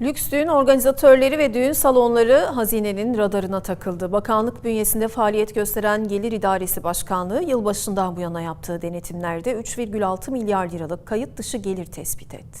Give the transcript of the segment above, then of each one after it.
Lüks düğün organizatörleri ve düğün salonları hazinenin radarına takıldı. Bakanlık bünyesinde faaliyet gösteren Gelir İdaresi Başkanlığı yılbaşından bu yana yaptığı denetimlerde 3,6 milyar liralık kayıt dışı gelir tespit etti.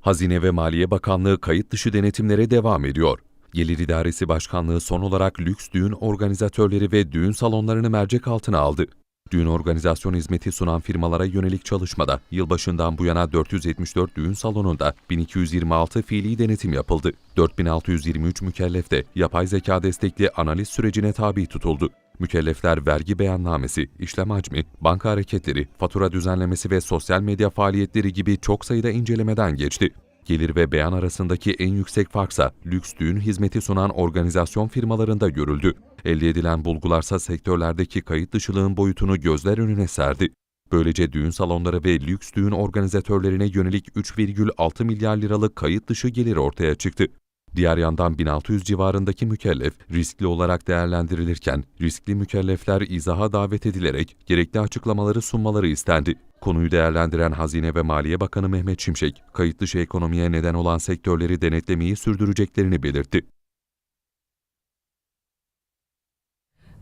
Hazine ve Maliye Bakanlığı kayıt dışı denetimlere devam ediyor. Gelir İdaresi Başkanlığı son olarak lüks düğün organizatörleri ve düğün salonlarını mercek altına aldı. Düğün organizasyon hizmeti sunan firmalara yönelik çalışmada yılbaşından bu yana 474 düğün salonunda 1226 fiili denetim yapıldı. 4623 mükellef yapay zeka destekli analiz sürecine tabi tutuldu. Mükellefler vergi beyannamesi, işlem hacmi, banka hareketleri, fatura düzenlemesi ve sosyal medya faaliyetleri gibi çok sayıda incelemeden geçti. Gelir ve beyan arasındaki en yüksek farksa lüks düğün hizmeti sunan organizasyon firmalarında görüldü. Elde edilen bulgularsa sektörlerdeki kayıt dışılığın boyutunu gözler önüne serdi. Böylece düğün salonları ve lüks düğün organizatörlerine yönelik 3,6 milyar liralık kayıt dışı gelir ortaya çıktı. Diğer yandan 1600 civarındaki mükellef riskli olarak değerlendirilirken riskli mükellefler izaha davet edilerek gerekli açıklamaları sunmaları istendi. Konuyu değerlendiren Hazine ve Maliye Bakanı Mehmet Şimşek, kayıt dışı ekonomiye neden olan sektörleri denetlemeyi sürdüreceklerini belirtti.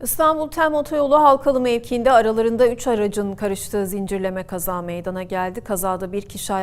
İstanbul Tem Otoyolu Halkalı mevkiinde aralarında 3 aracın karıştığı zincirleme kaza meydana geldi. Kazada bir kişi